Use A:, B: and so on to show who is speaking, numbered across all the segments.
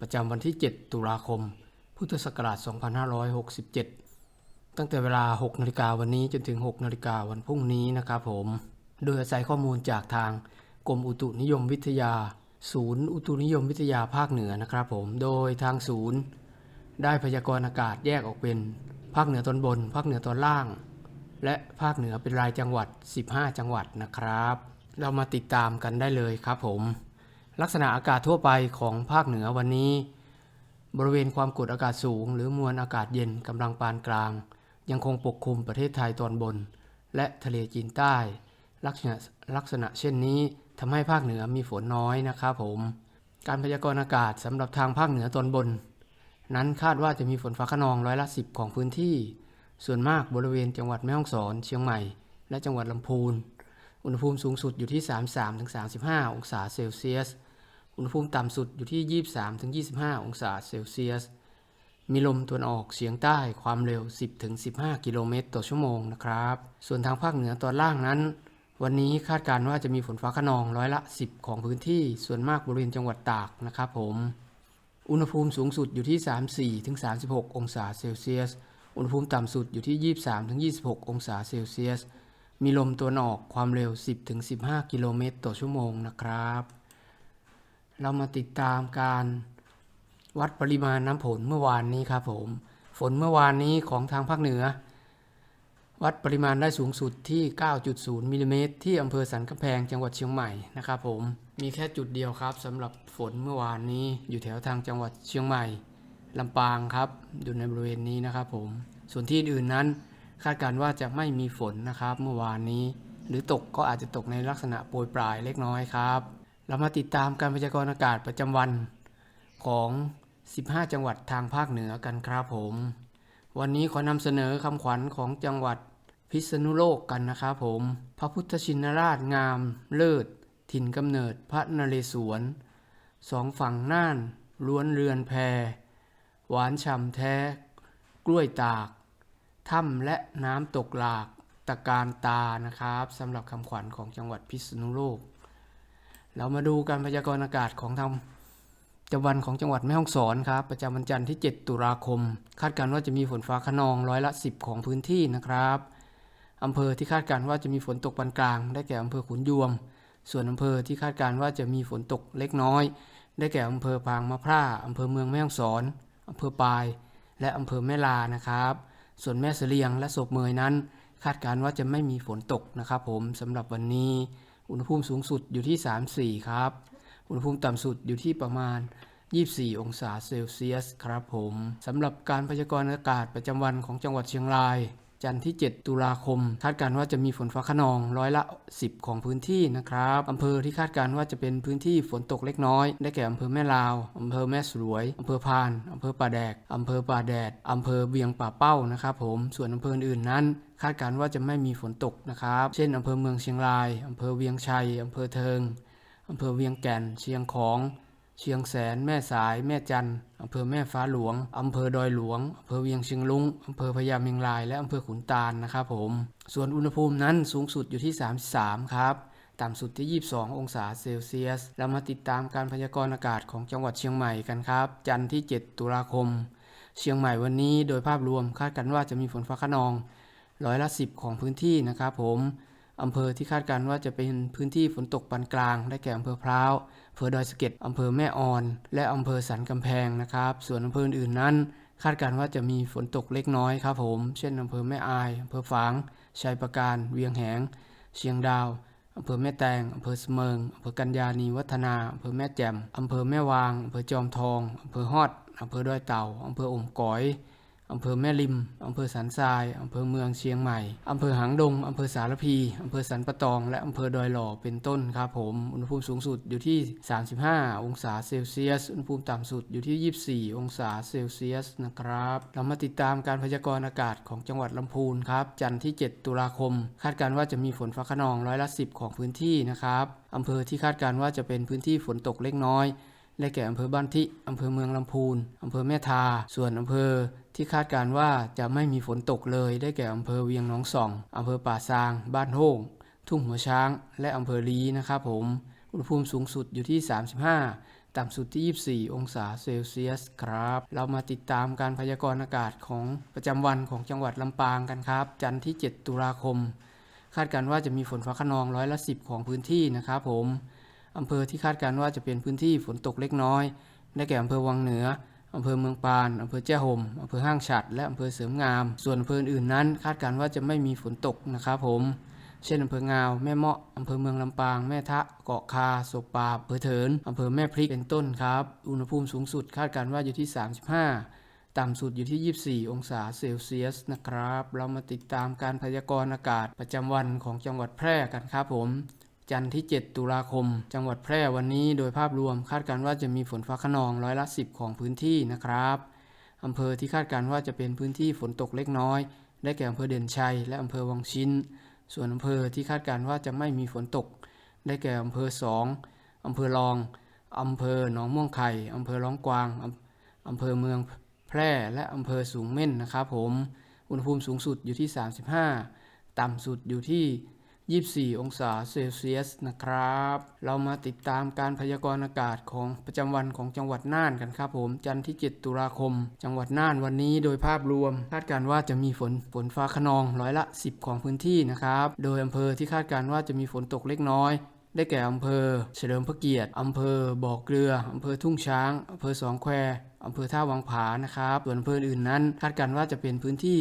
A: ประจำวันที่ 7 ตุลาคม พุทธศักราช 2567 ตั้งแต่เวลา 6 นาฬิกาวันนี้จนถึง 6 นาฬิกาวันพรุ่งนี้นะครับผม โดยอาศัยข้อมูลจากทางกรมอุตุนิยมวิทยา ศูนย์อุตุนิยมวิทยาภาคเหนือนะครับผม โดยทางศูนย์ ได้พยากรณ์อากาศแยกออกเป็น ภาคเหนือตอนบน ภาคเหนือตอนล่าง และภาคเหนือเป็นรายจังหวัด 15 จังหวัดนะครับ เรามาติดตามกันได้เลยครับผม ลักษณะอากาศทั่วไปของภาคเหนือวันนี้ บริเวณความกดอากาศสูง หรือมวลอากาศเย็นกำลังปานกลาง ยังคงปกคลุมประเทศไทยตอนบน และทะเลจีนใต้ ลักษณะลักษณะเช่นนี้ทำให้ภาคเหนือมีฝนน้อยนะครับผม การพยากรณ์อากาศสำหรับทางภาคเหนือตอนบน นั้นคาดว่าจะมีฝนฟ้าขนองร้อยละสิบของพื้นที่ ส่วนมากบริเวณจังหวัดแม่ฮ่องสอน เชียงใหม่ และจังหวัดลำพูน อุณหภูมิสูงสุดอยู่ที่ 33-35 องศาเซลเซียส อุณหภูมิต่ำสุดอยู่ที่ 23-25 องศาเซลเซียส มีลมตะวันออกเฉียงใต้ความเร็ว 10-15 กิโลเมตรต่อชั่วโมงนะครับ ส่วนทางภาคเหนือตอนล่างนั้น วันนี้คาดการณ์ว่าจะมีฝนฟ้าขนองร้อยละ 10 ของพื้นที่ ส่วนมากบริเวณจังหวัดตากนะครับผม อุณหภูมิสูงสุดอยู่ที่ 34-36 องศาเซลเซียส อุณหภูมิต่ำสุดอยู่ที่ 23-26 องศาเซลเซียส มีลมตะวันออกความเร็ว 10-15 กิโลเมตรต่อชั่วโมงนะครับ เรามาติดตามการวัดปริมาณน้ำฝนเมื่อวานนี้ครับผม ฝนเมื่อวานนี้ของทางภาคเหนือ วัดปริมาณได้สูงสุดที่ 9.0มิลลิเมตรที่อำเภอสันกำแพงจังหวัดเชียงใหม่นะครับผมมีแค่จุดเดียวครับสำหรับฝนเมื่อวานนี้อยู่แถวทางจังหวัดเชียงใหม่ลำปางครับอยู่ในบริเวณนี้นะครับผมส่วนที่อื่นนั้น คาดการ์ว่าจะไม่มีฝนนะครับ เมื่อวานนี้ หรือตกก็อาจจะตกในลักษณะโปรยปลายเล็กน้อยครับ เรามาติดตามการพยากรณ์อากาศประจำวันของ 15 จังหวัดทางภาคเหนือกันครับผม วันนี้ขอนำเสนอคำขวัญของจังหวัดพิษณุโลกกันนะครับผม พระพุทธชินราชงาม เลิศ ถิ่นกำเนิดพระนเรศวร สองฝั่งน่าน ล้วนเรือนแพ หวานฉ่ำแท้ กล้วยตาก ถ้ำและน้ำตกหลากตะการตานะครับสำหรับคำขวัญของจังหวัดพิษณุโลก เรามาดูการพยากรณ์อากาศของทางจังหวัดของจังหวัดแม่ฮ่องสอนครับประจำวันจันทร์ที่ 7 ตุลาคม คาดการณ์ว่าจะมีฝนฟ้าขนองร้อยละ 10 ของพื้นที่นะครับอำเภอที่คาดการณ์ว่าจะมีฝนตกปานกลาง ได้แก่อำเภอขุนยวม ส่วนอำเภอที่คาดการณ์ว่าจะมีฝนตกเล็กน้อย ได้แก่อำเภอพางมะพร้าอำเภอเมืองแม่ฮ่องสอนอำเภอปาย และอำเภอแม่ลานะครับ ส่วนแม่เสลียงและศพเมยนั้น คาดการณ์ว่าจะไม่มีฝนตกนะครับผมสำหรับวันนี้อุณหภูมิสูงสุดอยู่ที่ 34 ครับ อุณหภูมิต่ำสุดอยู่ที่ประมาณ 24 องศาเซลเซียสครับผมสำหรับการพยากรณ์อากาศประจำวันของจังหวัดเชียงราย จันทร์ที่ 7 ตุลาคม คาดการณ์ว่าจะมีฝนฟ้าขนองร้อยละ 10 ของพื้นที่นะครับอำเภอที่คาดการณ์ว่าจะเป็นพื้นที่ฝนตกเล็กน้อย ได้แก่อำเภอแม่ลาวอำเภอแม่สวยอำเภอพานอำเภอป่าแดกอำเภอป่าแดดอำเภอเวียงป่าเป้านะครับผมส่วนอำเภออื่นนั้นคาดการณ์ว่าจะไม่มีฝนตกนะครับ เช่นอำเภอเมืองเชียงรายอำเภอเวียงชัยอำเภอเทิงอำเภอเวียงแก่น เชียงของ เชียงแสน แม่สาย แม่จันอำเภอแม่ฟ้าหลวงอำเภอดอยหลวงอำเภอเวียงเชียงลุงอำเภอพญาเมงราย และอำเภอขุนตาลนะครับผม ส่วนอุณหภูมินั้นสูงสุดอยู่ที่ 33 ครับ ต่ำสุดที่ 22 องศาเซลเซียส เรามาติดตามการพยากรณ์อากาศของจังหวัดเชียงใหม่กันครับ จันทร์ที่ 7 ตุลาคม เชียงใหม่วันนี้โดยภาพรวมคาดกันว่าจะมีฝนฟ้าขนองร้อยละ 10 ของพื้นที่นะครับผม อำเภอที่คาดการณ์ว่าจะเป็นพื้นที่ฝนตกปานกลาง ได้แก่อำเภอพร้าวอำเภอดอยสะเก็ดอำเภอแม่ออน และอำเภอสันกำแพงนะครับ ส่วนอำเภออื่นๆนั้น คาดการณ์ว่าจะมีฝนตกเล็กน้อยครับผม เช่นอำเภอแม่อายอำเภอฝางชัยประการ เวียงแหง เชียงดาวอำเภอแม่แตงอำเภอเสมิงอำเภอกัญญานีวัฒนาอำเภอแม่แจ่มอำเภอแม่วางอำเภอจอมทองอำเภอฮอดอำเภอดอยเต่าอำเภออมก๋อย อำเภอแม่ริม อำเภอสันทราย อำเภอเมืองเชียงใหม่ อำเภอหางดง อำเภอสารพี อำเภอสันปะตอง และอำเภอดอยหล่อเป็นต้นครับผม อุณหภูมิสูงสุดอยู่ที่ 35 องศาเซลเซียส อุณหภูมิต่ำสุดอยู่ที่ 24 องศาเซลเซียสนะครับ เรามาติดตามการพยากรณ์อากาศของจังหวัดลำพูนครับ จันทร์ที่ 7 ตุลาคม คาดการณ์ว่าจะมีฝนฟ้าขนองร้อยละ 10 ของพื้นที่นะครับ อำเภอที่คาดการณ์ว่าจะเป็นพื้นที่ฝนตกเล็กน้อยได้แก่อำเภอบ้านทิ อำเภอเมืองลำพูน อำเภอแม่ทา ส่วนอำเภอ ที่คาดการว่าจะไม่มีฝนตกเลยได้แก่อำเภอเวียงหนองส่องอำเภอป่าซาง บ้านโฮ่งทุ่งหัวช้าง และอำเภอลีนะครับผม อุณหภูมิสูงสุดอยู่ที่ 35 ต่ำสุดที่ 24 องศาเซลเซียสครับ เรามาติดตามการพยากรณ์อากาศของประจำวันของจังหวัดลำปางกันครับ จันทร์ที่ 7 ตุลาคม คาดการว่าจะมีฝนฟ้าขนองร้อยละ 10 ของพื้นที่นะครับผมอำเภอที่คาดการว่าจะเป็นพื้นที่ฝนตกเล็กน้อย ได้แก่อำเภอวังเหนือ อำเภอเมืองปาน อำเภอแจ้ห่มอำเภอห้างฉัด และอำเภอเสริมงาม ส่วนอำเภออื่นนั้น คาดการณ์ว่าจะไม่มีฝนตกนะครับผม เช่นอำเภองาว แม่เมาะอำเภอเมืองลำปาง แม่ทะ เกาะคาศพปราบอำเภอเถินอำเภอแม่พริก เป็นต้นครับ อุณหภูมิสูงสุดคาดการณ์ว่าอยู่ที่ 35ต่ำสุดอยู่ที่ 24 องศาเซลเซียสนะครับ เรามาติดตามการพยากรณ์อากาศประจำวันของจังหวัดแพร่กันครับผม จันทร์ที่ 7 ตุลาคม จังหวัดแพร่วันนี้โดยภาพรวมคาดการณ์ว่าจะมีฝนฟ้าขนองร้อยละ 10 ของพื้นที่นะครับอำเภอที่คาดการณ์ว่าจะเป็นพื้นที่ฝนตกเล็กน้อย ได้แก่อำเภอเด่นชัย และอำเภอวังชิ้น ส่วนอำเภอที่คาดการณ์ว่าจะไม่มีฝนตก ได้แก่อำเภอสองอำเภอรองอำเภอหนองม่วงไข่อำเภอร้องกวางอำอำเภอเมืองแพร่และอำเภอสูงเม่นนะครับผม อุณหภูมิสูงสุดอยู่ที่ 35 ต่ำสุดอยู่ที่ 24 องศาเซลเซียสนะครับ เรามาติดตามการพยากรณ์อากาศของประจำวันของจังหวัดน่านกันครับผม จันทร์ที่ 7 ตุลาคม จังหวัดน่านวันนี้โดยภาพรวม คาดการณ์ว่าจะมีฝนฝนฟ้าขนองร้อยละ 10 ของพื้นที่นะครับ โดยอำเภอที่คาดการณ์ว่าจะมีฝนตกเล็กน้อยได้แก่อำเภอ เฉลิมพระเกียรติ อำเภอบ่อเกลือ อำเภอทุ่งช้าง อำเภอสองแคว อำเภอท่าวังผานะครับ ส่วนอำเภออื่นนั้น คาดการณ์ว่าจะเป็นพื้นที่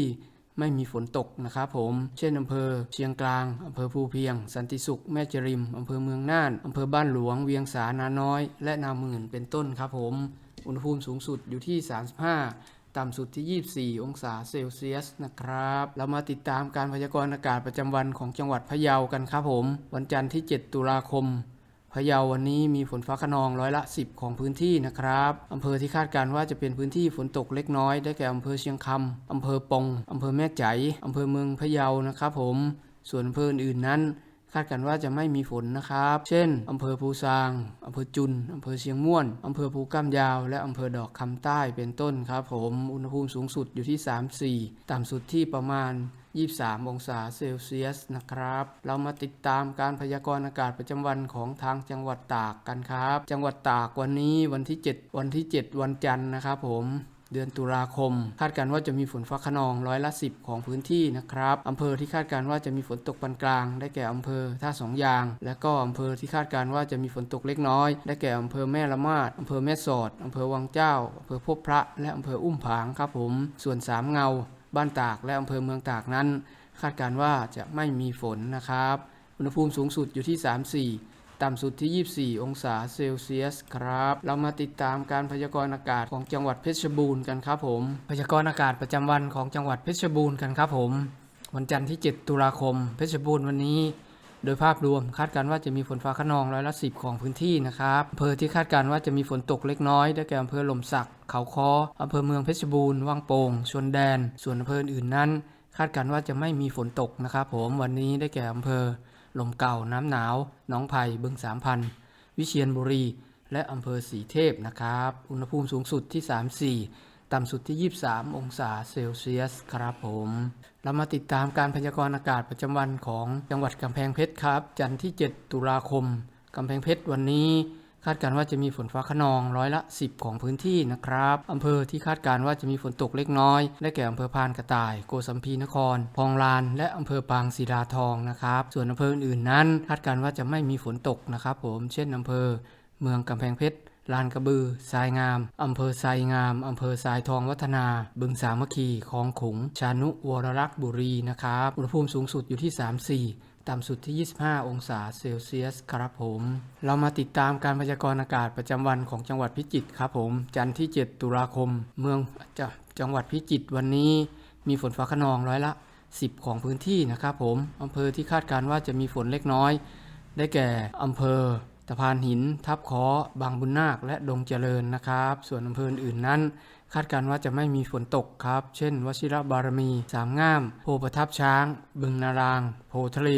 A: ไม่มีฝนตกนะครับผม เช่นอำเภอเชียงกลางอำเภอภูเพียง สันติสุข แม่จริมอำเภอเมืองน่านอำเภอบ้านหลวง เวียงสานาน้อย และนาหมื่นเป็นต้นครับผม อุณหภูมิสูงสุดอยู่ที่ 35ต่ำสุดที่ 24 องศาเซลเซียสนะครับ เรามาติดตามการพยากรณ์อากาศประจำวันของจังหวัดพะเยากันครับผม วันจันทร์ที่ 7 ตุลาคม พะเยาวันนี้มีฝนฟ้าขนองร้อยละ 10 ของพื้นที่นะครับอำเภอที่คาดการณ์ว่าจะเป็นพื้นที่ฝนตกเล็กน้อยได้แก่อำเภอเชียงคำอำเภอปงอำเภอแม่ใจอำเภอเมืองพะเยานะครับผม ส่วนอำเภออื่นนั้น คาดการณ์ว่าจะไม่มีฝนนะครับ เช่น อำเภอภูซาง อำเภอจุน อำเภอเชียงม่วน อำเภอภูก้ามยาว และอำเภอดอกคำใต้เป็นต้นครับผม อุณหภูมิสูงสุดอยู่ที่ 34 ต่ำสุดที่ประมาณ 23 องศาเซลเซียสนะครับ เรามาติดตามการพยากรณ์อากาศประจำวันของทางจังหวัดตากกันครับ จังหวัดตากวันนี้วันที่ 7 วันที่ 7 วันจันทร์นะครับผม เดือนตุลาคม คาดการว่าจะมีฝนฟ้าขนองร้อยละ10 ของพื้นที่นะครับอำเภอที่คาดการว่าจะมีฝนตกปานกลาง ได้แก่อำเภอท่าสองยาง และก็อำเภอที่คาดการว่าจะมีฝนตกเล็กน้อย ได้แก่อำเภอแม่ละมาดอำเภอแม่สอดอำเภอวังเจ้าอำเภอพบพระ และอำเภออุ้มผางครับผม ส่วนสามเงา บ้านตากและอำเภอเมืองตากนั้น คาดการว่าจะไม่มีฝนนะครับ อุณหภูมิสูงสุดอยู่ที่ 34 ต่ำสุดที่ 24 องศาเซลเซียสครับ เรามาติดตามการพยากรณ์อากาศของจังหวัดเพชรบูรณ์กันครับผม พยากรณ์อากาศประจำวันของจังหวัดเพชรบูรณ์กันครับผม วันจันทร์ที่ 7 ตุลาคม เพชรบูรณ์วันนี้ โดยภาพรวมคาดการณ์ว่าจะมีฝนฟ้าขนองร้อยละสิของพื้นที่นะครับอำเภอที่คาดการณ์ว่าจะมีฝนตกเล็กน้อยได้แก่อำเภอหล่มสัก เขาคออำเภอเมืองเพชรบูรณ์วังโป่งชนแดน ส่วนอำเภออื่นนั้น คาดการณ์ว่าจะไม่มีฝนตกนะครับผมวันนี้ได้แก่อำเภอ ลมเก่าน้ำหนาวหนองไผ่บึงสามพันวิเชียรบุรี และอำเภอสีเทพนะครับ อุณหภูมิสูงสุดที่ 34 ต่ำสุดที่ 23 องศาเซลเซียสครับผม เรามาติดตามการพยากรณ์อากาศประจำวันของจังหวัดกำแพงเพชรครับ จันทร์ที่ 7 ตุลาคมกำแพงเพชรวันนี้ คาดการณ์ว่าจะมีฝนฟ้าขนองร้อยละ 10 ของพื้นที่นะครับอำเภอที่คาดการณ์ว่าจะมีฝนตกเล็กน้อย ได้แก่อำเภอพานกระต่าย โกสัมพีนครพองลาน และอำเภอปางศิลาทองนะครับ ส่วนอำเภออื่นๆนั้น คาดการณ์ว่าจะไม่มีฝนตกนะครับ ผมเช่นอำเภอ เมืองกำแพงเพชรลานกระบือ ทรายงาม อำเภอทรายงาม อำเภอทรายทองวัฒนา บึงสามัคคีคลองขุง ชานุวรรักษ์บุรีนะครับ อุณหภูมิสูงสุดอยู่ที่ 34 ต่ำสุดที่ 25 องศาเซลเซียสครับผม เรามาติดตามการพยากรณ์อากาศประจำวันของจังหวัดพิจิตรครับผม จันทร์ที่ 7 ตุลาคม เมืองจจังหวัดพิจิตรวันนี้มีฝนฟ้าขนองร้อยละ 10 ของพื้นที่นะครับผมอำเภอที่คาดการณ์ว่าจะมีฝนเล็กน้อย ได้แก่อำเภอตะพานหิน ทับคอบางบุญนาค และดงเจริญนะครับ ส่วนอำเภออื่นนั้น คาดการณ์ว่าจะไม่มีฝนตกครับ เช่น วชิระบารมี สามง่าม โพประทับช้าง บึงนาราง โพทะเล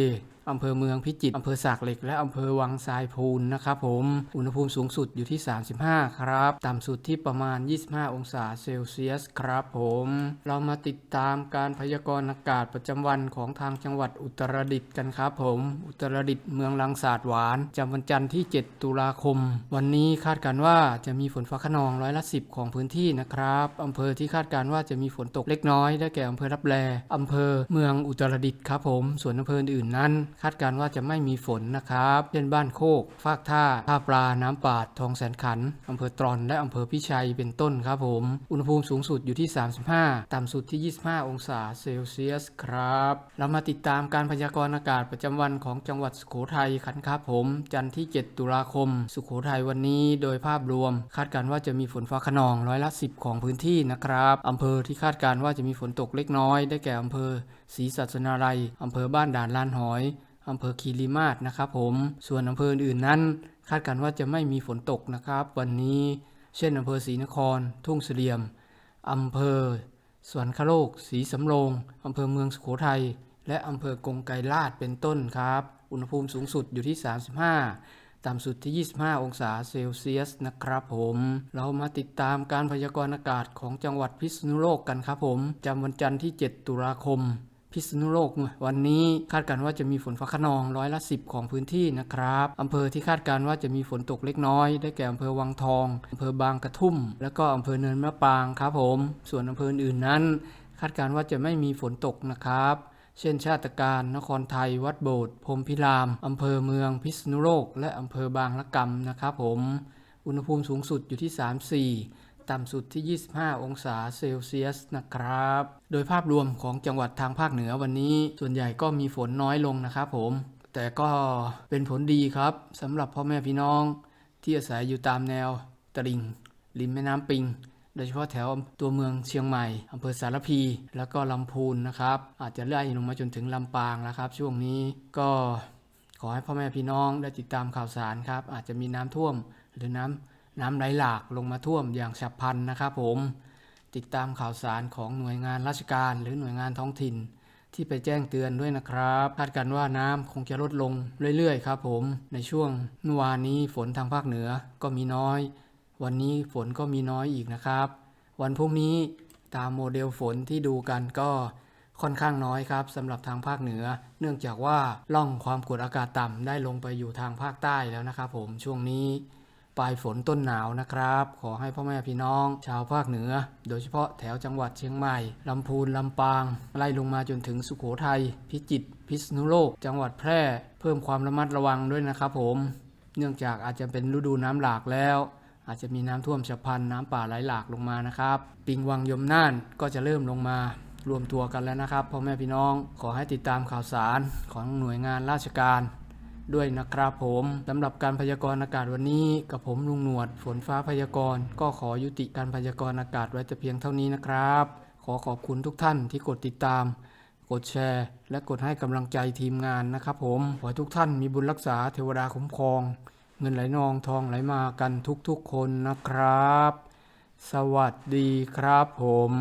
A: อำเภอเมืองพิจิตรอำเภอสากเหล็ก และอำเภอวังทรายพูนนะครับผมอุณหภูมิสูงสุดอยู่ที่ 35 ครับ ต่ำสุดที่ประมาณ 25 องศาเซลเซียสครับผม เรามาติดตามการพยากรณ์อากาศประจำวันของทางจังหวัดอุตรดิตถ์กันครับผม อุตรดิตถ์เมืองลังสาดหวานจำวันจันทร์ที่ 7 ตุลาคม วันนี้คาดการณ์ว่าจะมีฝนฟ้าขนองร้อยละ10 ของพื้นที่นะครับอำเภอที่คาดการณ์ว่าจะมีฝนตกเล็กน้อยได้แก่อำเภอรับแลอำเภอเมืองอุตรดิตถ์ครับผม ส่วนอำเภออื่นๆนั้นคาดการณ์ว่าจะไม่มีฝนนะครับ เช่นบ้านโคก ฟากท่า ท่าปลา น้ำปาด ทองแสนขันอำเภอตรอน และอำเภอพิชัย เป็นต้นครับผม อุณหภูมิสูงสุดอยู่ที่ 35 ต่ำสุดที่ 25 องศาเซลเซียสครับ เรามาติดตามการพยากรณ์อากาศประจำวันของจังหวัดสุโขทัยกันครับผม จันทร์ที่ 7 ตุลาคม สุโขทัยวันนี้โดยภาพรวม คาดการณ์ว่าจะมีฝนฟ้าขนองร้อยละ 10 ของพื้นที่นะครับอำเภอที่คาดการณ์ว่าจะมีฝนตกเล็กน้อย ได้แก่อำเภอศรีสัชนาลัยอำเภอบ้านด่านลานหอย อำเภอคีรีมาศนะครับผมส่วนอำเภออื่นนั้น คาดการณ์ว่าจะไม่มีฝนตกนะครับ วันนี้เช่นอำเภอศรีนคร ทุ่งเสลี่ยมอำเภอสวนคโลกศรีสำโรงอำเภอเมืองสุโขทัยและอำเภอกงไกรลาดเป็นต้นครับ อุณหภูมิสูงสุดอยู่ที่ 35 ต่ำสุดที่ 25 องศาเซลเซียสนะครับผม เรามาติดตามการพยากรณ์อากาศของจังหวัดพิษณุโลกกันครับผม จำวันจันทร์ที่ 7 ตุลาคม พิษณุโลกวันนี้คาดการณ์ว่าจะมีฝนฟ้าขนองร้อยละ 10 ของพื้นที่นะครับอำเภอที่คาดการณ์ว่าจะมีฝนตกเล็กน้อย ได้แก่อำเภอวังทองอำเภอบางกระทุ่ม แล้วก็อำเภอเนินมะปางครับผม ส่วนอำเภออื่นนั้น คาดการณ์ว่าจะไม่มีฝนตกนะครับเช่นชาติการนครไทย วัดโบสถ์พรมพิราม อำเภอเมืองพิษณุโลก และอำเภอบางละกำนะครับผม อุณหภูมิสูงสุดอยู่ที่ 34 ต่ำสุดที่ 25 องศาเซลเซียสนะครับ โดยภาพรวมของจังหวัดทางภาคเหนือวันนี้ ส่วนใหญ่ก็มีฝนน้อยลงนะครับผม แต่ก็เป็นผลดีครับสำหรับพ่อแม่พี่น้อง ที่อาศัยอยู่ตามแนวตลิ่ง ริมแม่น้ำปิงโดยเฉพาะแถวตัวเมืองเชียงใหม่อำเภอสารพี แล้วก็ลำพูนนะครับ อาจจะไล่ลงมาจนถึงลำปางนะครับ ช่วงนี้ก็ขอให้พ่อแม่พี่น้องได้ติดตามข่าวสารครับ อาจจะมีน้ำท่วมหรือน้ำ น้ำไหลหลากลงมาท่วมอย่างฉับพลันนะครับผม ติดตามข่าวสารของหน่วยงานราชการหรือหน่วยงานท้องถิ่น ที่ไปแจ้งเตือนด้วยนะครับคาดการณ์ว่าน้ำคงจะลดลงเรื่อยๆครับผมในช่วงเมื่อวานนี้ฝนทางภาคเหนือก็มีน้อย วันนี้ฝนก็มีน้อยอีกนะครับ วันพรุ่งนี้ตามโมเดลฝนที่ดูกันก็ค่อนข้างน้อยครับสำหรับทางภาคเหนือ เนื่องจากว่าล่องความกดอากาศต่ำได้ลงไปอยู่ทางภาคใต้แล้วนะครับผมช่วงนี้ ปลายฝนต้นหนาวนะครับ ขอให้พ่อแม่พี่น้อง ชาวภาคเหนือ โดยเฉพาะแถวจังหวัดเชียงใหม่ลำพูนลำปาง ไล่ลงมาจนถึงสุโขทัยพิจิตรพิษณุโลก จังหวัดแพร่ เพิ่มความระมัดระวังด้วยนะครับผม เนื่องจากอาจจะเป็นฤดูน้ำหลากแล้ว อาจจะมีน้ำท่วมฉับพลันน้ำป่าไหลหลากลงมานะครับ ปิงวังยมน่านก็จะเริ่มลงมารวมตัวกันแล้วนะครับพ่อแม่พี่น้องขอให้ติดตามข่าวสารของหน่วยงานราชการ ด้วยนะครับผมสำหรับการพยากรณ์อากาศวันนี้ กับผมลุงหนวด ฝนฟ้าพยากรณ์ก็ขอยุติการพยากรณ์อากาศไว้แต่เพียงเท่านี้นะครับ ขอขอบคุณทุกท่านที่กดติดตาม กดแชร์ และกดให้กำลังใจทีมงานนะครับผมขอให้ทุกท่านมีบุญรักษาเทวดาคุ้มครอง เงินไหลนองทองไหลมากันทุกๆคนนะครับ สวัสดีครับผม